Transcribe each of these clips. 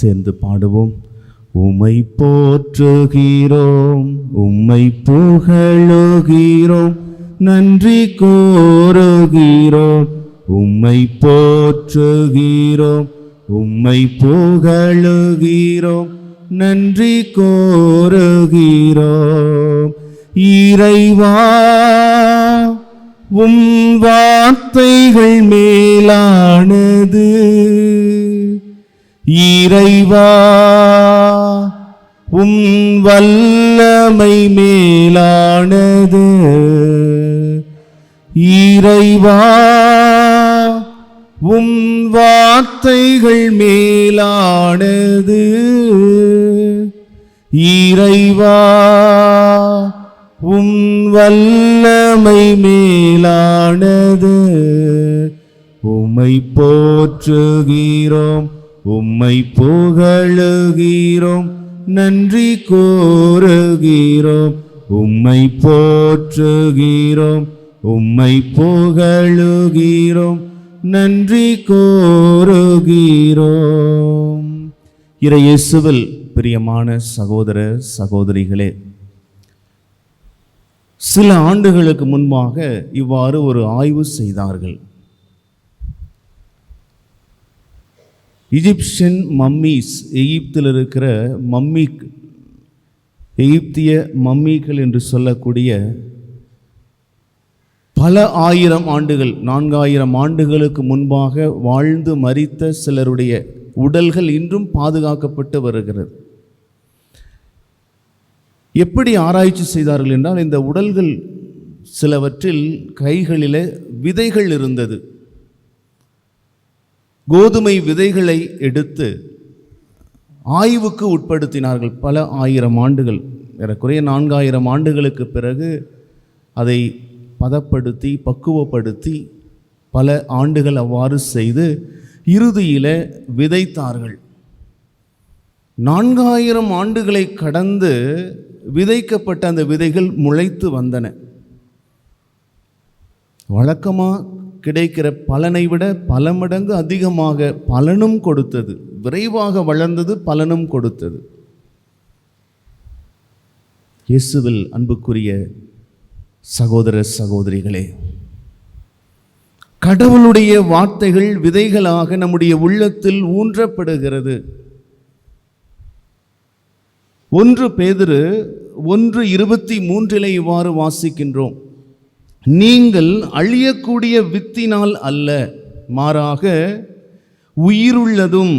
சேர்ந்து பாடுவோம். உம்மை போற்றுகிறோம். உம்மை புகழுகிறோம். நன்றி கோருகிறோம் உம்மை போற்றுகிறோம். உம்மை புகழுகிறோம். நன்றி கோருகிறோம் இறைவா உம் வார்த்தைகள் மேலானது. இறைவா உம் வல்லமை மேலானது. இறைவா உம் வார்த்தைகள் மேலானது. இறைவா உம் வல்லமை மேலானது. உமை போற்றுகிறோம். உம்மை புகழுகிறோம் நன்றி கோருகிறோம் உம்மை போற்றுகிறோம் உம்மை புகழுகிறோம் நன்றி கோருகிறோம் இறையேசுவில் பிரியமான சகோதர சகோதரிகளே சில ஆண்டுகளுக்கு முன்பாக இவ்வாறு ஒரு ஆய்வு செய்தார்கள். இஜிப்சியன் மம்மீஸ் எகிப்தில் இருக்கிற மம்மி எகிப்திய மம்மிகள் என்று சொல்லக்கூடிய பல ஆயிரம் ஆண்டுகள் நான்காயிரம் ஆண்டுகளுக்கு முன்பாக வாழ்ந்து மறித்த சிலருடைய உடல்கள் இன்றும் பாதுகாக்கப்பட்டு வருகிறது. எப்படி ஆராய்ச்சி செய்தார்கள் என்றால் இந்த உடல்கள் சிலவற்றில் கைகளில் விதைகள் இருந்தது. கோதுமை விதைகளை எடுத்து ஆய்வுக்கு உட்படுத்தினார்கள் பல ஆயிரம் ஆண்டுகள். ஏறக்குறைய நான்காயிரம் ஆண்டுகளுக்கு பிறகு அதை பதப்படுத்தி பக்குவப்படுத்தி பல ஆண்டுகள் அவ்வாறு செய்து இறுதியில் விதைத்தார்கள். நான்காயிரம் ஆண்டுகளை கடந்து விதைக்கப்பட்ட அந்த விதைகள் முளைத்து வந்தன. வழக்கமாக கிடைக்கிற பலனை விட பல மடங்கு அதிகமாக பலனும் கொடுத்தது. விரைவாக வளர்ந்தது பலனும் கொடுத்தது. இயேசுவில் அன்புக்குரிய சகோதர சகோதரிகளே கடவுளுடைய வார்த்தைகள் விதைகளாக நம்முடைய உள்ளத்தில் ஊன்றப்படுகிறது. ஒன்று பேதிரு ஒன்று இருபத்தி மூன்றிலே இவ்வாறு வாசிக்கின்றோம். நீங்கள் அழியக்கூடிய வித்தினால் அல்ல மாறாக உயிருள்ளதும்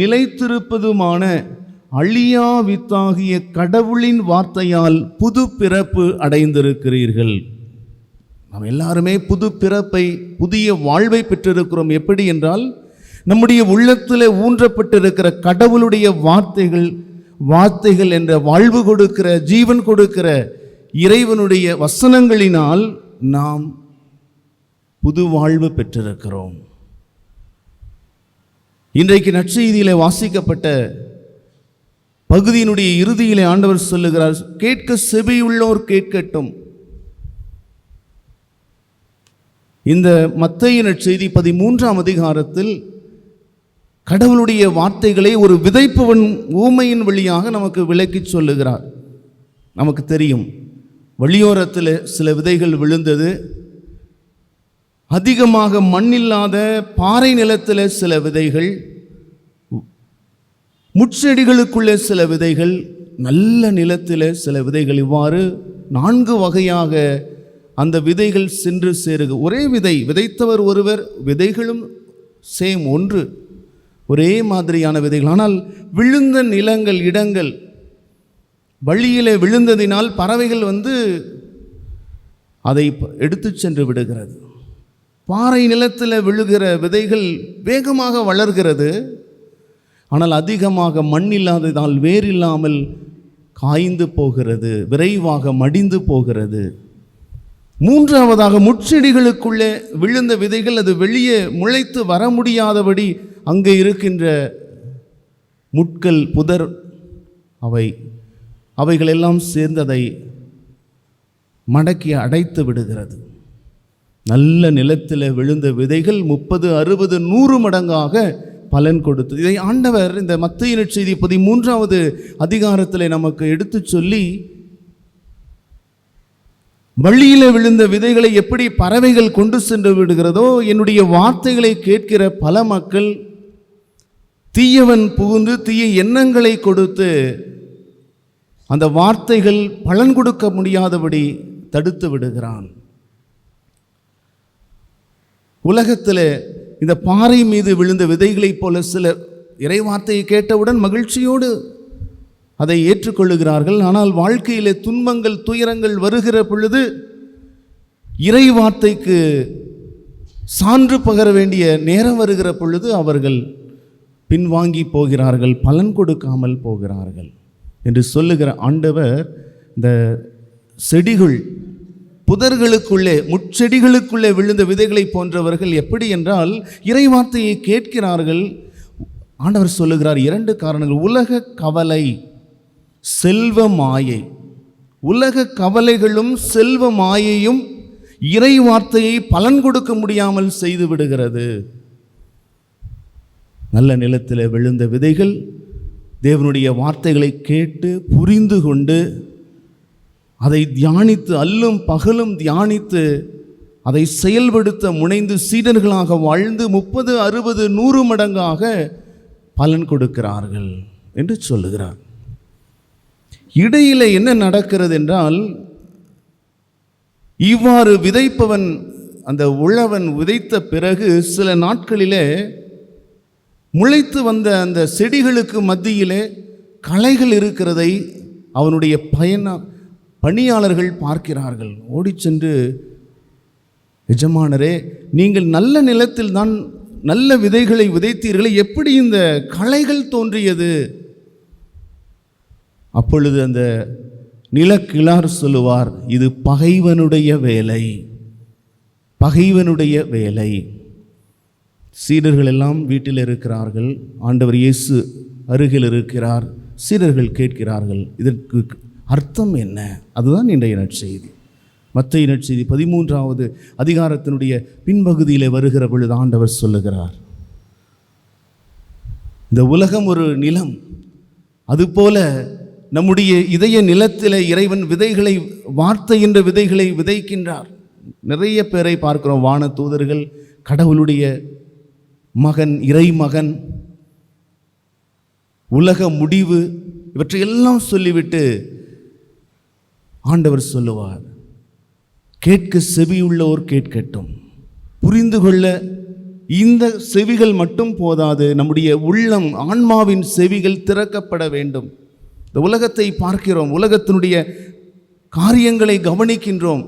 நிலைத்திருப்பதுமான அழியா வித்தாகிய கடவுளின் வார்த்தையால் புது பிறப்பு அடைந்திருக்கிறீர்கள். நாம் எல்லாருமே புது பிறப்பை புதிய வாழ்வை பெற்றிருக்கிறோம். எப்படி என்றால் நம்முடைய உள்ளத்தில் ஊன்றப்பட்டிருக்கிற கடவுளுடைய வார்த்தைகள் வார்த்தைகள் என்ற வாழ்வு கொடுக்கிற ஜீவன் கொடுக்கிற இறைவனுடைய வசனங்களினால் நாம் புது வாழ்வு பெற்றிருக்கிறோம். இன்றைக்கு நற்செய்தியிலே வாசிக்கப்பட்ட பகுதியினுடைய இறுதியிலே ஆண்டவர் சொல்லுகிறார் கேட்க செவியுள்ளோர் கேட்கட்டும். இந்த மத்தைய நற்செய்தி பதிமூன்றாம் அதிகாரத்தில் கடவுளுடைய வார்த்தைகளை ஒரு விதைப்பவன் ஊமையின் வழியாக நமக்கு விளக்கிச் சொல்லுகிறார். நமக்கு தெரியும் வழியோரத்தில் சில விதைகள் விழுந்தது. அதிகமாக மண்ணில்லாத பாறை நிலத்தில் சில விதைகள். முட்செடிகளுக்குள்ளே சில விதைகள். நல்ல நிலத்தில் சில விதைகள் இவ்வாறு நான்கு வகையாக அந்த விதைகள் சென்று சேருக. ஒரே விதை விதைத்தவர் ஒருவர் விதைகளும் சேம் ஒன்று. ஒரே மாதிரியான விதைகள். ஆனால் விழுந்த நிலங்கள் இடங்கள் வழியிலே விழுந்ததினால் பறவைகள் வந்து அதை எடுத்து சென்று விடுகிறது. பாறை நிலத்தில் விழுகிற விதைகள் வேகமாக வளர்கிறது. ஆனால் அதிகமாக மண் இல்லாததால் வேரில்லாமல் காய்ந்து போகிறது விரைவாக மடிந்து போகிறது. மூன்றாவதாக முட்செடிகளுக்குள்ளே விழுந்த விதைகள் அது வெளியே முளைத்து வர முடியாதபடி அங்கே இருக்கின்ற முட்கள் புதர் அவை அவைகளெல்லாம் சேர்ந்ததை மடக்கி அடைத்து விடுகிறது. நல்ல நிலத்தில் விழுந்த விதைகள் முப்பது அறுபது நூறு மடங்காக பலன் கொடுத்தது இதை ஆண்டவர் இந்த மத்திய செய்தி பதிமூன்றாவது அதிகாரத்தில் நமக்கு எடுத்துச் சொல்லி வழியில் விழுந்த விதைகளை எப்படி பறவைகள் கொண்டு சென்று விடுகிறதோ என்னுடைய வார்த்தைகளை கேட்கிற பல மக்கள் தீயவன் புகுந்து தீய எண்ணங்களை கொடுத்து அந்த வார்த்தைகள் பலன் கொடுக்க முடியாதபடி தடுத்து விடுகிறான். உலகத்தில் இந்த பாறை மீது விழுந்த விதைகளைப் போல சிலர் இறை வார்த்தையை கேட்டவுடன் மகிழ்ச்சியோடு அதை ஏற்றுக்கொள்ளுகிறார்கள். ஆனால் வாழ்க்கையிலே துன்பங்கள் துயரங்கள் வருகிற பொழுது இறை வார்த்தைக்கு சான்று பகர வேண்டிய நேரம் வருகிற பொழுது அவர்கள் பின்வாங்கி போகிறார்கள் பலன் கொடுக்காமல் போகிறார்கள். என்று சொல்லுகிற ஆண்டவர் இந்த செடிகள் புதர்களுக்குள்ளே முட்செடிகளுக்குள்ளே விழுந்த விதைகளை போன்றவர்கள் எப்படி என்றால் இறை வார்த்தையை கேட்கிறார்கள். ஆண்டவர் சொல்லுகிறார் இரண்டு காரணங்கள். உலக கவலை செல்வ மாயை. உலக கவலைகளும் செல்வ மாயையும் இறை வார்த்தையை பலன் கொடுக்க முடியாமல் செய்து விடுகிறது. நல்ல நிலத்தில் விழுந்த விதைகள் தேவனுடைய வார்த்தைகளை கேட்டு புரிந்து கொண்டு அதை தியானித்து அல்லும் பகலும் தியானித்து அதை செயல்படுத்த முனைந்து சீடர்களாக வாழ்ந்து முப்பது அறுபது நூறு மடங்காக பலன் கொடுக்கிறார்கள் என்று சொல்லுகிறார். இடையில் என்ன நடக்கிறது என்றால் இவ்வாறு விதைப்பவன் அந்த உழவன் விதைத்த பிறகு சில நாட்களிலே முளைத்து வந்த அந்த செடிகளுக்கு மத்தியிலே களைகள் இருக்கிறதை அவனுடைய பயண பணியாளர்கள் பார்க்கிறார்கள். ஓடி சென்று எஜமானரே நீங்கள் நல்ல நிலத்தில் தான் நல்ல விதைகளை விதைத்தீர்களே எப்படி இந்த களைகள் தோன்றியது? அப்பொழுது அந்த நிலக்கிழார் சொல்லுவார் இது பகைவனுடைய வேலை பகைவனுடைய வேலை. சீடர்கள் எல்லாம் வீட்டில் இருக்கிறார்கள். ஆண்டவர் இயேசு அருகில் இருக்கிறார். சீடர்கள் கேட்கிறார்கள். இதற்கு அர்த்தம் என்ன? அதுதான் இன்றைய நற்செய்தி. மற்ற நற்செய்தி பதிமூன்றாவது அதிகாரத்தினுடைய பின்பகுதியில் வருகிற பொழுது ஆண்டவர் சொல்லுகிறார். இந்த உலகம் ஒரு நிலம். அதுபோல நம்முடைய இதய நிலத்தில் இறைவன் விதைகளை வார்த்தை என்ற விதைகளை விதைக்கின்றார். நிறைய பேரை பார்க்கிறோம். வான தூதர்கள் கடவுளுடைய மகன் இறைமகன் உலக முடிவு இவற்றையெல்லாம் சொல்லிவிட்டு ஆண்டவர் சொல்லுவார். கேட்க செவியுள்ளோர் கேட்கட்டும். புரிந்து கொள்ள இந்த செவிகள் மட்டும் போதாது நம்முடைய உள்ளம் ஆன்மாவின் செவிகள் திறக்கப்பட வேண்டும். இந்த உலகத்தை பார்க்கிறோம் உலகத்தினுடைய காரியங்களை கவனிக்கின்றோம்.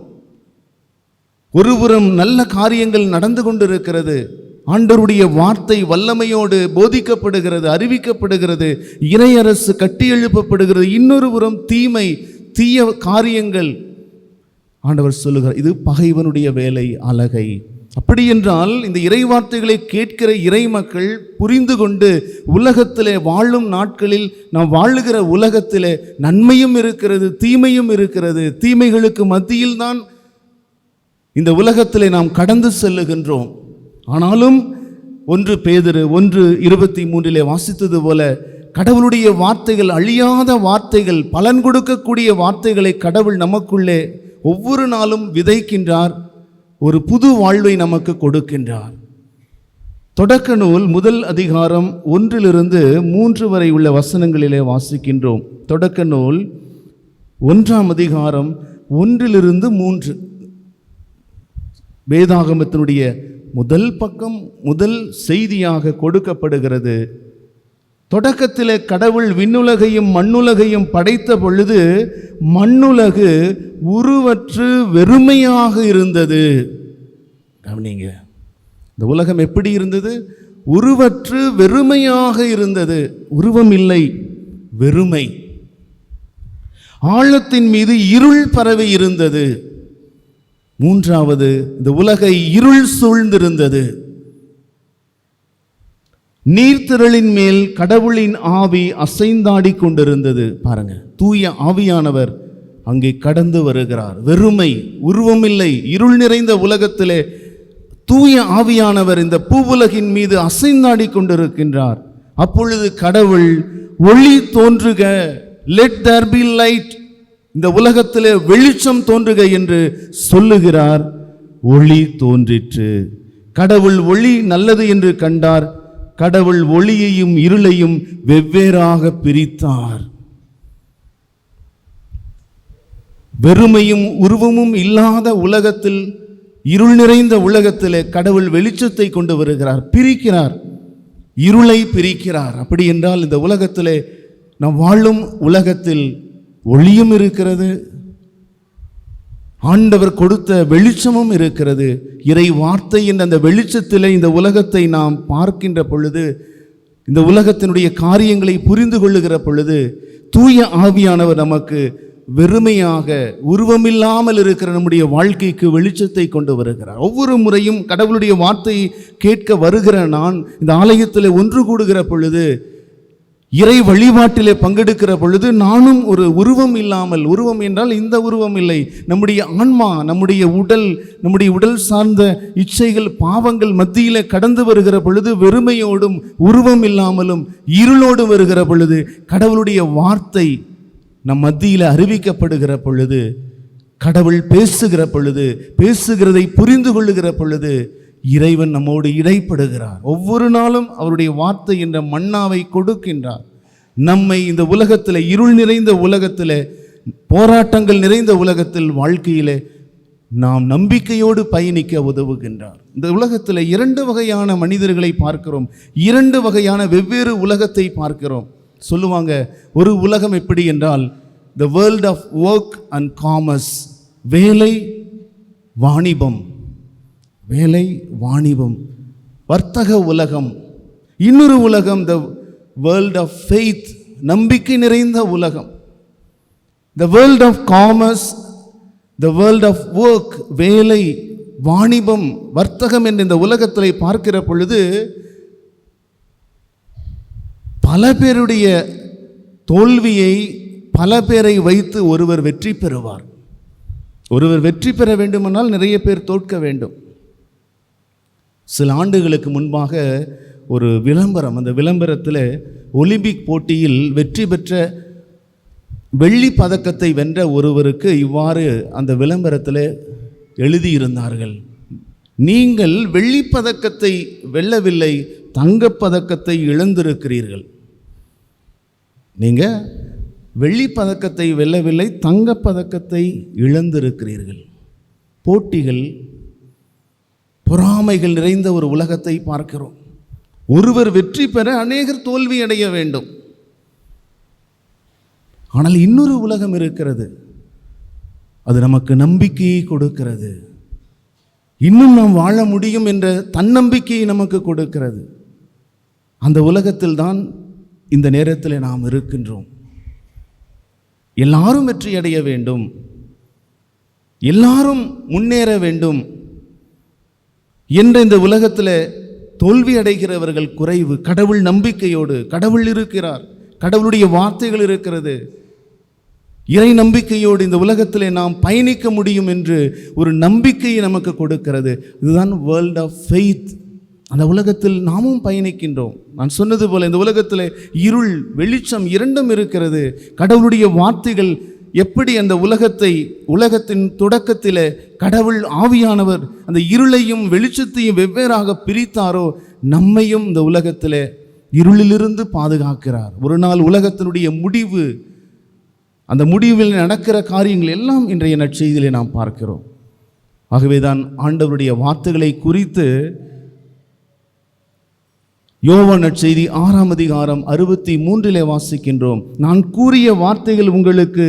ஒருபுறம் நல்ல காரியங்கள் நடந்து கொண்டிருக்கிறது. ஆண்டவருடைய வார்த்தை வல்லமையோடு போதிக்கப்படுகிறது அறிவிக்கப்படுகிறது இறையரசு கட்டியெழுப்பப்படுகிறது இன்னொரு புறம் தீமை தீய காரியங்கள். ஆண்டவர் சொல்லுகிறார் இது பகைவனுடைய வேலை அழகை. அப்படி என்றால் இந்த இறை வார்த்தைகளை கேட்கிற இறை மக்கள் புரிந்து கொண்டு உலகத்திலே வாழும் நாட்களில் நாம் வாழுகிற உலகத்திலே நன்மையும் இருக்கிறது தீமையும் இருக்கிறது. தீமைகளுக்கு மத்தியில்தான் இந்த உலகத்திலே நாம் கடந்து செல்லுகின்றோம். ஆனாலும் ஒன்று பேதரு ஒன்று இருபத்தி மூன்றிலே வாசித்தது போல கடவுளுடைய வார்த்தைகள் அழியாத வார்த்தைகள் பலன் கொடுக்கக்கூடிய வார்த்தைகளை கடவுள் நமக்குள்ளே ஒவ்வொரு நாளும் விதைக்கின்றார் ஒரு புது வாழ்வை நமக்கு கொடுக்கின்றார். தொடக்க நூல் முதல் அதிகாரம் ஒன்றிலிருந்து மூன்று வரை உள்ள வசனங்களிலே வாசிக்கின்றோம். தொடக்க நூல் ஒன்றாம் அதிகாரம் ஒன்றிலிருந்து மூன்று. வேதாகமத்தினுடைய முதல் பக்கம் முதல் செய்தியாக கொடுக்கப்படுகிறது. தொடக்கத்தில் கடவுள் விண்ணுலகையும் மண்ணுலகையும் படைத்த பொழுது மண்ணுலகு உருவற்று வெறுமையாக இருந்தது. கவனிங்க இந்த உலகம் எப்படி இருந்தது? உருவற்று வெறுமையாக இருந்தது. உருவம் இல்லை வெறுமை. ஆழத்தின் மீது இருள் பரவி இருந்தது. மூன்றாவது இந்த உலகை இருள் சூழ்ந்திருந்தது. நீர்த்திரளின் மேல் கடவுளின் ஆவி அசைந்தாடி கொண்டிருந்தது. பாருங்க தூய ஆவியானவர் அங்கே கடந்து வருகிறார். வெறுமை உருவமில்லை இருள் நிறைந்த உலகத்திலே தூய ஆவியானவர் இந்த பூவுலகின் மீது அசைந்தாடி கொண்டிருக்கின்றார். அப்பொழுது கடவுள் ஒளி தோன்றுக லெட் தேர் பி லைட் இந்த உலகத்திலே வெளிச்சம் தோன்றுக என்று சொல்லுகிறார் ஒளி தோன்றிற்று. கடவுள் ஒளி நல்லது என்று கண்டார் கடவுள் ஒளியையும் இருளையும் வெவ்வேறாக பிரித்தார். வெறுமையும் உருவமும் இல்லாத உலகத்தில் இருள் நிறைந்த உலகத்திலே கடவுள் வெளிச்சத்தை கொண்டு வருகிறார் பிரிக்கிறார் இருளை பிரிக்கிறார். அப்படி என்றால் இந்த உலகத்திலே நாம் வாழும் உலகத்தில் ஒளியும் இருக்கிறது. ஆண்டவர் கொடுத்த வெளிச்சமும் இருக்கிறது. இறை வார்த்தை என்ற அந்த வெளிச்சத்தில் இந்த உலகத்தை நாம் பார்க்கின்ற பொழுது இந்த உலகத்தினுடைய காரியங்களை புரிந்து கொள்ளுகிற பொழுது தூய ஆவியானவர் நமக்கு வெறுமையாக உருவமில்லாமல் இருக்கிற நம்முடைய வாழ்க்கைக்கு வெளிச்சத்தை கொண்டு வருகிறார். ஒவ்வொரு முறையும் கடவுளுடைய வார்த்தையை கேட்க வருகிற நான் இந்த ஆலயத்தில் ஒன்று கூடுகிற பொழுது இறை வழிபாட்டிலே பங்கெடுக்கிற பொழுது நானும் ஒரு உருவம் இல்லாமல் உருவம் என்றால் இந்த உருவம் இல்லை. நம்முடைய ஆன்மா நம்முடைய உடல் நம்முடைய உடல் சார்ந்த இச்சைகள் பாவங்கள் மத்தியில் கடந்து வருகிற பொழுது வெறுமையோடும் உருவம் இல்லாமலும் இருளோடும் வருகிற பொழுது கடவுளுடைய வார்த்தை நம் மத்தியில் அறிவிக்கப்படுகிற பொழுது கடவுள் பேசுகிற பொழுது பேசுகிறதை புரிந்து கொள்ளுகிற பொழுது இறைவன் நம்மோடு இடைப்படுகிறார். ஒவ்வொரு நாளும் அவருடைய வார்த்தை என்ற மன்னாவை கொடுக்கின்றார். நம்மை இந்த உலகத்தில் இருள் நிறைந்த உலகத்தில் போராட்டங்கள் நிறைந்த உலகத்தில் வாழ்க்கையிலே நாம் நம்பிக்கையோடு பயணிக்க உதவுகின்றார். இந்த உலகத்தில் இரண்டு வகையான மனிதர்களை பார்க்கிறோம். இரண்டு வகையான வெவ்வேறு உலகத்தை பார்க்கிறோம். சொல்லுவாங்க ஒரு உலகம் எப்படி என்றால் the world of work and commerce வேலை வாணிபம். வேலை வாணிபம் வர்த்தக உலகம் இன்னொரு உலகம் த வேர்ல்ட் ஆஃப் ஃபெய்த் நம்பிக்கை நிறைந்த உலகம். The world of commerce the world of work வேலை வாணிபம் வர்த்தகம் என்ற இந்த உலகத்தில் பார்க்கிற பொழுது பல பேருடைய தோல்வியை பல பேரை வைத்து ஒருவர் வெற்றி பெறுவார். ஒருவர் வெற்றி பெற வேண்டுமானால் நிறைய பேர் தோற்க வேண்டும். சில ஆண்டுகளுக்கு முன்பாக ஒரு விளம்பரம் அந்த விளம்பரத்தில் ஒலிம்பிக் போட்டியில் வெற்றி பெற்ற வெள்ளி பதக்கத்தை வென்ற ஒருவருக்கு இவ்வாறு அந்த விளம்பரத்தில் எழுதியிருந்தார்கள். நீங்கள் வெள்ளி பதக்கத்தை வெல்லவில்லை தங்கப்பதக்கத்தை இழந்திருக்கிறீர்கள். நீங்கள் வெள்ளி பதக்கத்தை வெல்லவில்லை தங்கப்பதக்கத்தை இழந்திருக்கிறீர்கள். போட்டிகள் பொறாமைகள் நிறைந்த ஒரு உலகத்தை பார்க்கிறோம். ஒருவர் வெற்றி பெற அநேகர் தோல்வி அடைய வேண்டும். ஆனால் இன்னொரு உலகம் இருக்கிறது. அது நமக்கு நம்பிக்கையை கொடுக்கிறது. இன்னும் நாம் வாழ முடியும் என்ற தன்னம்பிக்கையை நமக்கு கொடுக்கிறது. அந்த உலகத்தில் தான் இந்த நேரத்தில் நாம் இருக்கின்றோம். எல்லாரும் வெற்றி அடைய வேண்டும். எல்லாரும் முன்னேற வேண்டும். என்ற இந்த உலகத்தில் தோல்வி அடைகிறவர்கள் குறைவு கடவுள் நம்பிக்கையோடு கடவுள் இருக்கிறார் கடவுளுடைய வார்த்தைகள் இருக்கிறது. இறை நம்பிக்கையோடு இந்த உலகத்தில் நாம் பயணிக்க முடியும் என்று ஒரு நம்பிக்கையை நமக்கு கொடுக்கிறது. இதுதான் வேர்ல்ட் ஆஃப் ஃபெய்த் அந்த உலகத்தில் நாமும் பயணிக்கின்றோம். நான் சொன்னது போல் இந்த உலகத்தில் இருள் வெளிச்சம் இரண்டும் இருக்கிறது. கடவுளுடைய வார்த்தைகள் எப்படி அந்த உலகத்தை உலகத்தின் தொடக்கத்தில் கடவுள் ஆவியானவர் அந்த இருளையும் வெளிச்சத்தையும் வெவ்வேறாக பிரித்தாரோ நம்மையும் இந்த உலகத்தில் இருளிலிருந்து பாதுகாக்கிறார். ஒரு நாள் உலகத்தினுடைய முடிவு அந்த முடிவில் நடக்கிற காரியங்கள் எல்லாம் இன்றைய நற்செய்தியிலே நாம் பார்க்கிறோம். ஆகவே தான் ஆண்டவருடைய வார்த்தைகளை குறித்து யோவ நற்செய்தி ஆறாம் அதிகாரம் அறுபத்தி மூன்றிலே வாசிக்கின்றோம். நான் கூறிய வார்த்தைகள் உங்களுக்கு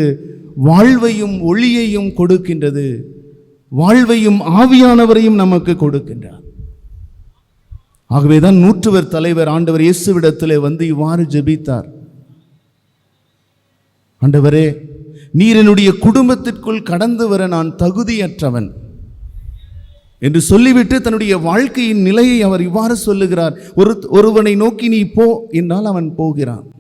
வாழ்வையும் ஒளியையும் கொடுக்கின்றது. வாழ்வையும் ஆவியானவரையும் நமக்கு கொடுக்கின்றார். ஆகவேதான் நூற்றுவர் தலைவர் ஆண்டவர் இயேசுவிடத்திலே வந்து இவ்வாறு ஜெபித்தார். ஆண்டவரே நீர் என்னுடைய குடும்பத்திற்குள் கடந்து வர நான் தகுதியற்றவன் என்று சொல்லிவிட்டு தன்னுடைய வாழ்க்கையின் நிலையை அவர் இவ்வாறு சொல்லுகிறார். ஒரு ஒருவனை நோக்கி நீ போ என்றால் அவன் போகிறான்.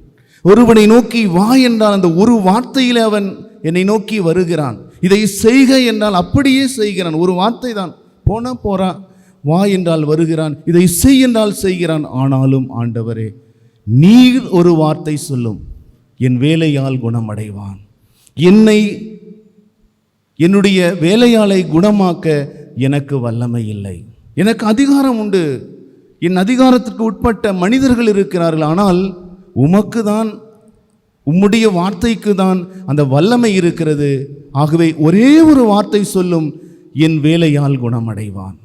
ஒருவனை நோக்கி வா என்றால் அந்த ஒரு வார்த்தையில் அவன் என்னை நோக்கி வருகிறான். இதை செய்க என்றால் அப்படியே செய்கிறான். ஒரு வார்த்தை தான் போனா போறான் வா என்றால் வருகிறான். இதை செய் என்றால் செய்கிறான். ஆனாலும் ஆண்டவரே நீர் ஒரு வார்த்தை சொல்லும். என் வேலையால் குணமடைவான். என்னை என்னுடைய வேலையாளை குணமாக்க எனக்கு வல்லமை இல்லை. எனக்கு அதிகாரம் உண்டு. என் அதிகாரத்திற்கு உட்பட்ட மனிதர்கள் இருக்கிறார்கள். ஆனால் உமக்கு தான் உம்முடைய வார்த்தைக்கு தான் அந்த வல்லமை இருக்கிறது. ஆகவே ஒரே ஒரு வார்த்தை சொல்லும் என் வேலையால் குணமடைவான்.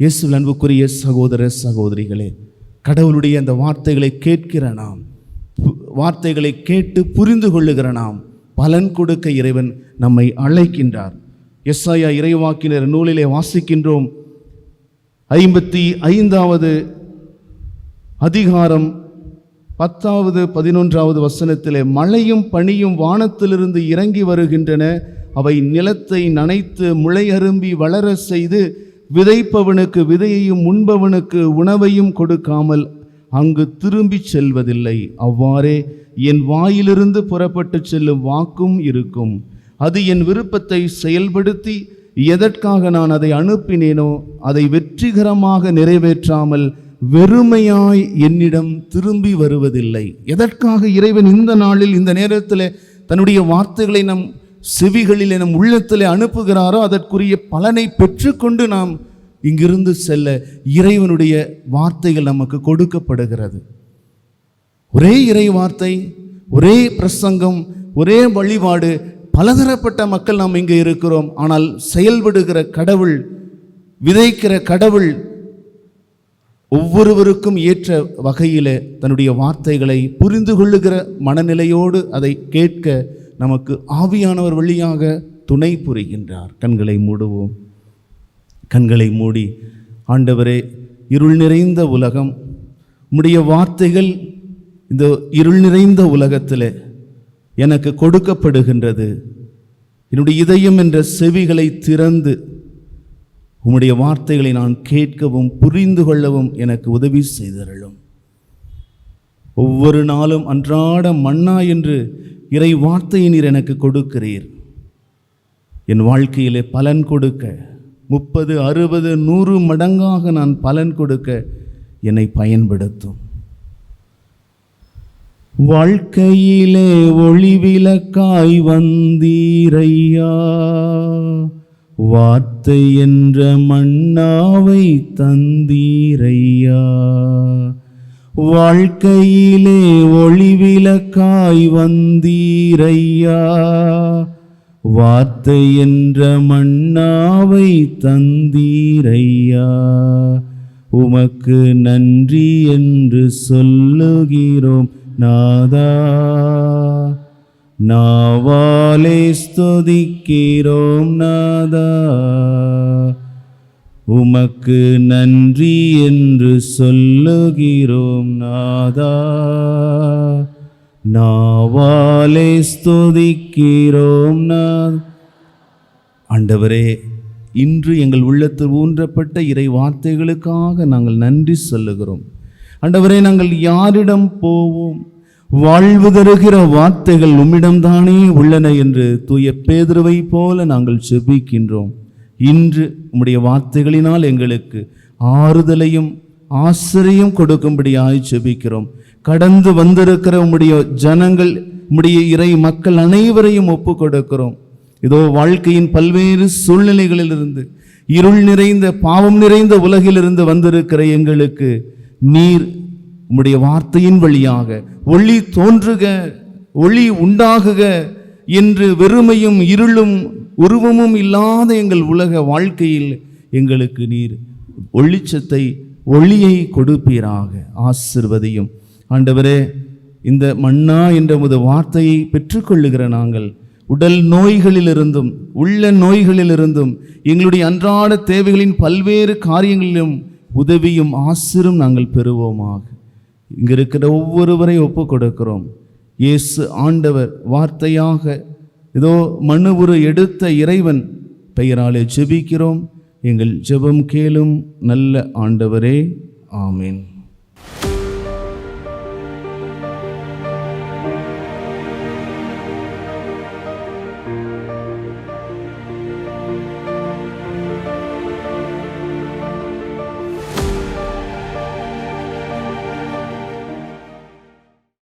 இயேசு அன்புக்குரிய சகோதர சகோதரிகளே கடவுளுடைய அந்த வார்த்தைகளை கேட்கிற நாம் வார்த்தைகளை கேட்டு புரிந்து கொள்ளுகிற நாம் பலன் கொடுக்க இறைவன் நம்மை அழைக்கின்றார். எஸ்ஐயா இறைவாக்கினர் நூலிலே வாசிக்கின்றோம் ஐம்பத்தி ஐந்தாவது அதிகாரம் பத்தாவது பதினொன்றாவது வசனத்திலே மழையும் பனியும் வானத்திலிருந்து இறங்கி வருகின்றன. அவை நிலத்தை நனைத்து முளை அரும்பி வளர செய்து விதைப்பவனுக்கு விதையையும் உண்பவனுக்கு உணவையும் கொடுக்காமல் அங்கு திரும்பிச் செல்வதில்லை. அவ்வாறே என் வாயிலிருந்து புறப்பட்டு செல்லும் வாக்கும் இருக்கும். அது என் விருப்பத்தை செயல்படுத்தி எதற்காக நான் அதை அனுப்பினேனோ அதை வெற்றிகரமாக நிறைவேற்றாமல் வெறுமையாய் என்னிடம் திரும்பி வருவதில்லை. எதற்காக இறைவன் இந்த நாளில் இந்த நேரத்தில் தன்னுடைய வார்த்தைகளை நம் செவிகளில் நம் உள்ளத்தில் அனுப்புகிறாரோ அதற்குரிய பலனை பெற்றுக்கொண்டு நாம் இங்கிருந்து செல்ல இறைவனுடைய வார்த்தைகள் நமக்கு கொடுக்கப்படுகிறது. ஒரே இறை வார்த்தை ஒரே பிரசங்கம் ஒரே வழிபாடு பலதரப்பட்ட மக்கள் நாம் இங்கே இருக்கிறோம். ஆனால் செயல்படுகிற கடவுள் விதைக்கிற கடவுள் ஒவ்வொருவருக்கும் ஏற்ற வகையில் தன்னுடைய வார்த்தைகளை புரிந்து கொள்ளுகிற மனநிலையோடு அதை கேட்க நமக்கு ஆவியானவர் வழியாக துணை புரிகின்றார். கண்களை மூடுவோம். கண்களை மூடி ஆண்டவரே இருள் நிறைந்த உலகம் உம்முடைய வார்த்தைகள் இந்த இருள் நிறைந்த உலகத்தில் எனக்கு கொடுக்கப்படுகின்றது. என்னுடைய இதயம் என்ற செவிகளை திறந்து உம்முடைய வார்த்தைகளை நான் கேட்கவும் புரிந்து கொள்ளவும் எனக்கு உதவி செய்தருளும். ஒவ்வொரு நாளும் அன்றாட மன்னா என்று இறை வார்த்தையை நீர் எனக்கு கொடுக்கிறீர். என் வாழ்க்கையிலே பலன் கொடுக்க முப்பது அறுபது நூறு மடங்காக நான் பலன் கொடுக்க என்னை பயன்படுத்தும். வாழ்க்கையிலே ஒளிவிளக்காய் வந்தீரையா வார்த்தை என்ற மண்ணாவை தந்தீரையா? வாழ்க்கையிலே ஒளிவிளக்காய் வந்தீரையா? வார்த்தை என்ற மண்ணாவை தந்தீரையா? உமக்கு நன்றி என்று சொல்லுகிறோம் நாதா. நாவாலே ஸ்துதிக்கிறோம் நாதா உமக்கு நன்றி என்று சொல்லுகிறோம் நாதா நாவாலே ஸ்துதிக்கிறோம் நாத் ஆண்டவரே இன்று எங்கள் உள்ளத்தில் ஊன்றப்பட்ட இறை வார்த்தைகளுக்காக நாங்கள் நன்றி சொல்லுகிறோம் ஆண்டவரே நாங்கள் யாரிடம் போவோம் வாழ்வு தருகிற வார்த்தைகள் உம்மிடம்தானே உள்ளன என்று தூய பேதுருவை போல நாங்கள் செபிக்கின்றோம். இன்று உம்முடைய வார்த்தைகளினால் எங்களுக்கு ஆறுதலையும் ஆசிரியம் கொடுக்கும்படியாய் செபிக்கிறோம். கடந்து வந்திருக்கிற உம்முடைய ஜனங்கள் உம்முடைய இறை மக்கள் அனைவரையும் ஒப்பு கொடுக்கிறோம். இதோ வாழ்க்கையின் பல்வேறு சூழ்நிலைகளிலிருந்து இருள் நிறைந்த பாவம் நிறைந்த உலகிலிருந்து வந்திருக்கிற எங்களுக்கு நீர் உம்முடைய வார்த்தையின் வழியாக ஒளி தோன்றுக ஒளி உண்டாகுக என்று வெறுமையும் இருளும் உருவமும் இல்லாத எங்கள் உலக வாழ்க்கையில் எங்களுக்கு நீர் ஒளிச்சத்தை ஒளியை கொடுப்பீராக. ஆசிர்வதியும். ஆண்டவரே இந்த மன்னா என்ற முது வார்த்தையை பெற்றுக்கொள்ளுகிற நாங்கள் உடல் நோய்களிலிருந்தும் உள்ள நோய்களிலிருந்தும் எங்களுடைய அன்றாட தேவைகளின் பல்வேறு காரியங்களிலும் உதவியும் ஆசிரும் நாங்கள் பெறுவோமாக. இங்கே இருக்கிற ஒவ்வொருவரை ஒப்பு கொடுக்கிறோம் இயேசு ஆண்டவர் வார்த்தையாக இதோ மனு எடுத்த இறைவன் பெயராலே ஜெபிக்கிறோம். எங்கள் ஜெபம் கேளும் நல்ல ஆண்டவரே. ஆமீன்.